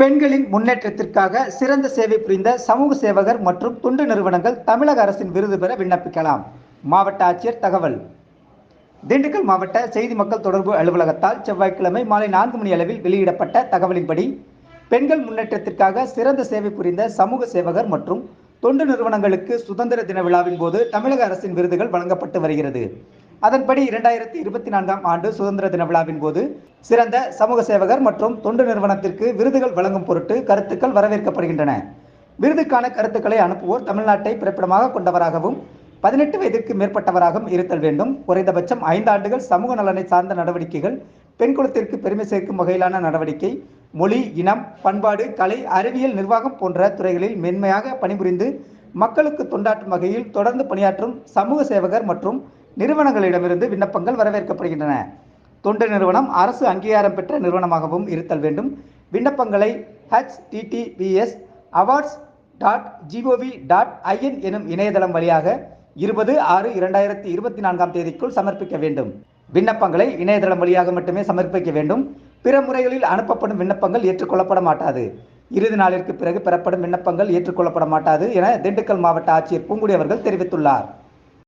பெண்களின் முன்னேற்றத்திற்காக சிறந்த சேவை புரிந்த சமூக சேவகர் மற்றும் தொண்டு நிறுவனங்கள் தமிழக அரசின் விருது பெற விண்ணப்பிக்கலாம். மாவட்ட ஆட்சியர் தகவல். திண்டுக்கல் மாவட்ட செய்தி மக்கள் தொடர்பு அலுவலகத்தால் செவ்வாய்க்கிழமை மாலை நான்கு மணி அளவில் வெளியிடப்பட்ட தகவலின்படி பெண்கள் முன்னேற்றத்திற்காக சிறந்த சேவை புரிந்த சமூக சேவகர் மற்றும் தொண்டு நிறுவனங்களுக்கு சுதந்திர தின விழாவின் போது தமிழக அரசின் விருதுகள் வழங்கப்பட்டு வருகிறது. அதன்படி இரண்டாயிரத்தி இருபத்தி நான்காம் ஆண்டு சுதந்திர தின விழாவின் போது சிறந்த சமூக சேவகர் மற்றும் தொண்டு நிறுவனத்திற்கு விருதுகள் வழங்கும் பொருட்டு கருத்துக்கள் வரவேற்கப்படுகின்றன. விருதுக்கான கருத்துக்களை அனுப்புவோர் தமிழ்நாட்டை பிறப்பிடமாக கொண்டவராகவும் பதினெட்டு வயதிற்கு மேற்பட்டவராகவும் இருத்தல் வேண்டும். குறைந்தபட்சம் ஐந்து ஆண்டுகள் சமூக நலனை சார்ந்த நடவடிக்கைகள் பெண் குலத்திற்கு பெருமை சேர்க்கும் வகையிலான நடவடிக்கை மொழி இனம் பண்பாடு கலை அறிவியல் நிர்வாகம் போன்ற துறைகளில் மென்மையாக பணிபுரிந்து மக்களுக்கு தொண்டாற்றும் வகையில் தொடர்ந்து பணியாற்றும் சமூக சேவகர் மற்றும் நிறுவனங்களிடமிருந்து விண்ணப்பங்கள் வரவேற்கப்படுகின்றன. தொண்டு நிறுவனம் அரசு அங்கீகாரம் பெற்ற நிறுவனமாகவும் இருத்தல் வேண்டும். விண்ணப்பங்களை HTTPS awards dot GOV dot IN எனும் இணையதளம் வழியாக இருபது ஆறு இரண்டாயிரத்தி இருபத்தி நான்காம் தேதிக்குள் சமர்ப்பிக்க வேண்டும். விண்ணப்பங்களை இணையதளம் வழியாக மட்டுமே சமர்ப்பிக்க வேண்டும். பிற முறைகளில் அனுப்பப்படும் விண்ணப்பங்கள் ஏற்றுக்கொள்ளப்பட மாட்டாது. இறுதி நாளிற்கு பிறகு பெறப்படும் விண்ணப்பங்கள் ஏற்றுக்கொள்ளப்பட மாட்டாது என திண்டுக்கல் மாவட்ட ஆட்சியர் பூங்குடி அவர்கள் தெரிவித்துள்ளார்.